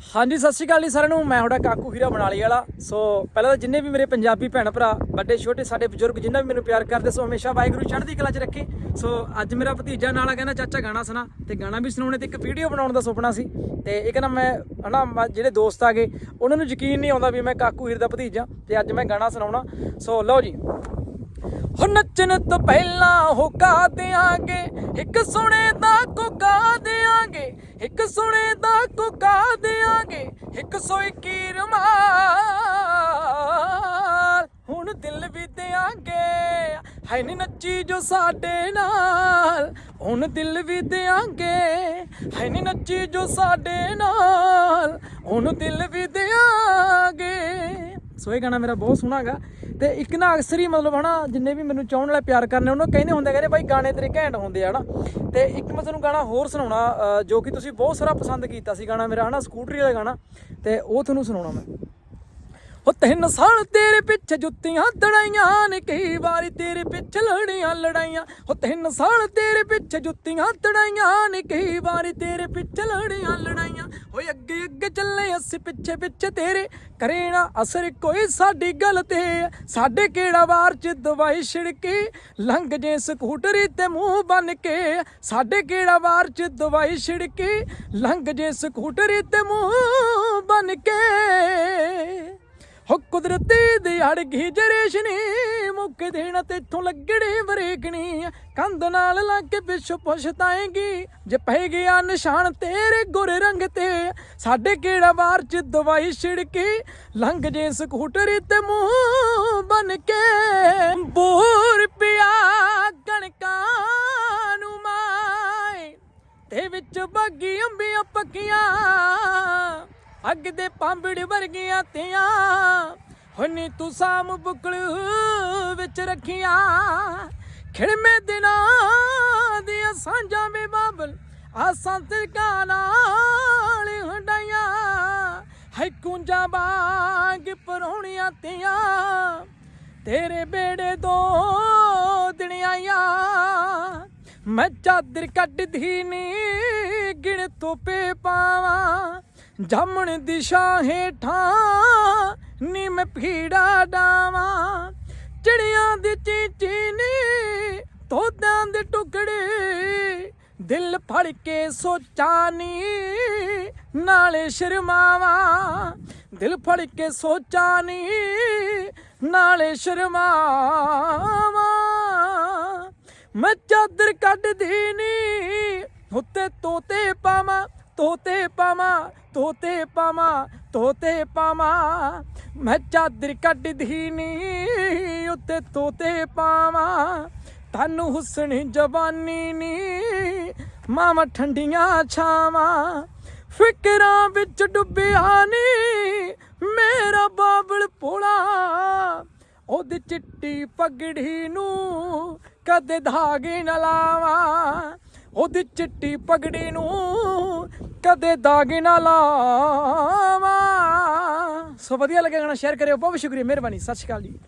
ਹਾਂਜੀ, ਸਤਿ ਸ਼੍ਰੀ ਅਕਾਲ ਜੀ ਸਾਰਿਆਂ ਨੂੰ। ਮੈਂ ਤੁਹਾਡਾ ਕਾਕੂ ਹੀਰਾ ਬਣਾਲੀ ਵਾਲਾ। ਸੋ, ਪਹਿਲਾਂ ਤਾਂ ਜਿੰਨੇ ਵੀ ਮੇਰੇ ਪੰਜਾਬੀ ਭੈਣ ਭਰਾ, ਵੱਡੇ, ਛੋਟੇ, ਸਾਡੇ ਬਜ਼ੁਰਗ ਜਿੰਨਾ ਵੀ ਮੈਨੂੰ ਪਿਆਰ ਕਰਦੇ, ਸੋ ਹਮੇਸ਼ਾ ਵਾਹਿਗੁਰੂ ਚੜ੍ਹਦੀ ਕਲਾ 'ਚ ਰੱਖੇ। ਸੋ, ਅੱਜ ਮੇਰਾ ਭਤੀਜਾ ਨਾਲ ਕਹਿੰਦਾ ਚਾਚਾ ਗਾਣਾ ਸੁਣਾ। ਤੇ ਗਾਣਾ ਵੀ ਸੁਣਾਉਣੇ ਤੇ ਇੱਕ ਵੀਡੀਓ ਬਣਾਉਣ ਦਾ ਸੁਪਨਾ ਸੀ। ਤੇ ਇੱਕ ਨਾ ਮੈਂ, ਹਨਾ ਜਿਹੜੇ ਦੋਸਤ ਆ ਗਏ, ਉਹਨਾਂ ਨੂੰ ਯਕੀਨ ਨਹੀਂ ਆਉਂਦਾ ਵੀ ਮੈਂ ਕਾਕੂ ਹੀਰ ਦਾ ਭਤੀਜਾ, ਤੇ ਅੱਜ ਮੈਂ ਗਾਣਾ ਸੁਣਾਉਣਾ। ਸੋ, ਲਓ ਜੀ। ਹੋ ਨੱਚਣ ਤੋਂ ਪਹਿਲਾਂ ਹੁਕਾ ਦੇਾਂਗੇ ਇੱਕ ਸੋਹਣੇ ਦਾ ਕੁਕਾ ਦੇਾਂਗੇ ਇੱਕ ਸੋਹਣੇ ਦਾ ਕੁਕਾ ਦੇ 121 ਰਮਾਲ ਹੁਣ ਦਿਲ ਵੀ ਦਿਆਂਗੇ। ਹੈ ਨੀ ਨੱਚੀ ਜੋ ਸਾਡੇ ਨਾਲ। ਹੁਣ ਦਿਲ ਵੀ ਦਿਆਂਗੇ। ਹੈ ਨੀ ਨੱਚੀ ਜੋ ਸਾਡੇ ਨਾਲ। ਹੁਣ ਦਿਲ ਵੀ ਦਿਆਂ ਸੋ ਇਹ ਗਾਣਾ ਮੇਰਾ ਬਹੁਤ ਸੋਹਣਾ ਤੇ ਇੱਕ ਨਾ ਅਕਸਰ ਹੀ ਮਤਲਬ ਹਨਾ, ਜਿੰਨੇ ਵੀ ਮੈਨੂੰ ਚਾਹਣ ਵਾਲੇ ਪਿਆਰ ਕਰਨੇ, ਉਹਨਾਂ ਕਹਿੰਦੇ ਹੁੰਦੇ ਕਹਿੰਦੇ ਭਾਈ ਗਾਣੇ ਤੇਰੇ ਘੈਂਟ ਹੁੰਦੇ ਆ ਹਨਾ। ਤੇ ਇੱਕ ਮੈਂ ਤੁਹਾਨੂੰ ਗਾਣਾ ਹੋਰ ਸੁਣਾਉਣਾ ਜੋ ਕਿ ਤੁਸੀਂ ਬਹੁਤ ਸਾਰਾ ਪਸੰਦ ਕੀਤਾ ਸੀ ਗਾਣਾ ਮੇਰਾ, ਹਨਾ, ਸਕੂਟਰੀ ਵਾਲਾ ਗਾਣਾ। ਤੇ ਉਹ ਤੁਹਾਨੂੰ ਸੁਣਾਉਣਾ ਮੈਂ। ਉਹ ਤਿੰਨ ਸਾਲ ਤੇਰੇ ਪਿੱਛੇ ਜੁੱਤੀਆਂ ਤੜਾਈਆਂ ਨੇ, ਕਈ ਵਾਰੀ ਤੇਰੇ ਪਿੱਛੇ ਲੜੀਆਂ ਲੜਾਈਆਂ। ਹੋ ਤਿੰਨ ਸਾਲ ਤੇਰੇ ਪਿੱਛੇ ਜੁੱਤੀਆਂ ਤੜਾਈਆਂ ਨੇ, ਕਈ ਵਾਰੀ ਤੇਰੇ ਪਿੱਛੇ ਲੜੀਆਂ ਲੜਾਈਆਂ। ਅੱਗੇ ਅੱਗੇ ਚੱਲੇ ਅਸੀਂ ਪਿੱਛੇ ਪਿੱਛੇ ਤੇਰੇ। ਕਰੇ ਨਾ ਅਸਰ ਕੋਈ ਸਾਡੀ ਗੱਲ ਤੇ। ਸਾਡੇ ਕਿਹੜਾ ਵਾਰ ਚ ਦਵਾਈ ਛਿੜਕੀ? ਲੰਘ ਜੇ ਸਕੂਟਰੀ ਤੇ ਮੂੰਹ ਬਨ ਕੇ। ਸਾਡੇ ਕਿਹੜਾ ਵਾਰ ਚ ਦਵਾਈ ਛਿੜਕੀ? ਲੰਘ ਜੇ ਸਕੂਟਰੀ ਤੇ ਮੂੰਹ ਬਨ ਕੇ। ਹੋ ਕੁਦਰਤੀ ਦਿਹਾੜ ਗਈ ਜਰੇਸ਼ਨੀ ਮੁੱਕ ਦੇਣਾ ਤੇਥੋਂ ਲੱਗੜੇ ਵਰੇਕਣੀ ਕੰਧ ਨਾਲ ਲਾ ਕੇ ਪਿੱਛੋਂ ਪਛਤਾਏਗੀ ਜੇ ਪੈ ਗਿਆ ਨਿਸ਼ਾਨ ਤੇਰੇ ਗੋਰੇ ਰੰਗ ਤੇ, ਸਾਡੇ ਕਿਹੜਾ ਵਾਰ ਚ ਦਵਾਈ ਛਿੜਕੀ? ਲੰਘ ਜੇ ਸਕੂਟਰੀ ਤੇ ਮੂੰਹ ਬਨ ਕੇ, ਬੂਰ ਪਿਆ ਕਣਕਾਂ ਨੂੰ ਮਾਏ। ਤੇ ਵਿੱਚ ਬਾਗੀ ਅੰਬੀਆਂ ਪੱਕੀਆਂ ਅੱਗ ਦੇ ਪਾਂਬੜ ਵਰਗੀਆਂ ਤੀਆਂ। ਹੁਨੀ ਤੂੰ ਸਾਮ ਬੁਕਲ ਵਿੱਚ ਰੱਖੀਆਂ। ਖਿੜਮੇ ਦਿਨਾਂ ਦੀਆਂ ਸਾਂਝਾਂ ਵੇ ਬਾਬਲ, ਆਸਾਂ ਤਿਰਕਾ ਨਾਲ ਹੰਡਾਈਆਂ। ਹੈ ਕੁੰਜਾ ਬਾਗ ਪਰੋਣੀਆਂ ਤੀਆਂ। ਤੇਰੇ ਬੇੜੇ ਦੋ ਦਿਣਾਈਆਂ ਮੈਂ ਚਾਦਰ ਕੱਢਦੀ ਨੀ, ਗਿਣ ਤੋਪੇ ਪਾਵਾਂ। ਜਾਮਣ ਦਿਸ਼ਾ ਹੇਠਾਂ ਨੀ ਮੈਂ ਭੀੜਾ ਡਾਵਾਂ। ਚਿੜੀਆਂ ਦੀ ਚੀਚੀ ਨੀ, ਤੋਦਾਂ ਦੇ ਟੁਕੜੇ। ਦਿਲ ਫੜ ਕੇ ਸੋਚਾਂ ਨੀ, ਨਾਲੇ ਸ਼ਰਮਾਵਾਂ। ਦਿਲ ਫੜ ਕੇ ਸੋਚਾਂ ਨੀ, ਨਾਲੇ ਸ਼ਰਮਾਵਾਂ। ਮੈਂ ਚਾਦਰ ਕੱਢਦੀ ਨੀ, ਉੱਤੇ ਤੋਤੇ ਪਾਵਾਂ ਤੋਤੇ ਪਾਵਾਂ। ਤੋਤੇ ਪਾਵਾਂ ਤੋਤੇ ਪਾਵਾਂ। ਮੈਂ ਚਾਦਰ ਕੱਢਦੀ ਨੀ ਉੱਤੇ ਤੋਤੇ ਪਾਵਾਂ। ਤਨ ਹੁਸਨ ਜਵਾਨੀ ਨੀ ਮਾਮਾ ਠੰਡੀਆਂ ਛਾਵਾਂ। ਫਿਕਰਾਂ ਵਿੱਚ ਡੁੱਬਿਆ ਨੀ, ਮੇਰਾ ਬਾਬਲ ਭੋਲਾ। ਉਹਦੀ ਚਿੱਟੀ ਪਗੜੀ ਨੂੰ ਕਦੇ ਧਾਗੇ ਨਾ ਲਾਵਾਂ। ਉਹਦੀ ਚਿੱਟੀ ਪਗੜੀ ਨੂੰ ਕਦੇ ਦਾਗੇ ਨਾ ਲਾਵਾਂ। ਸੋ ਵਧੀਆ ਲੱਗਿਆ ਗਾਣਾ ਸ਼ੇਅਰ ਕਰਿਓ ਬਹੁਤ ਸ਼ੁਕਰੀਆ, ਮਿਹਰਬਾਨੀ, ਸਤਿ ਸ਼੍ਰੀ ਅਕਾਲ ਜੀ।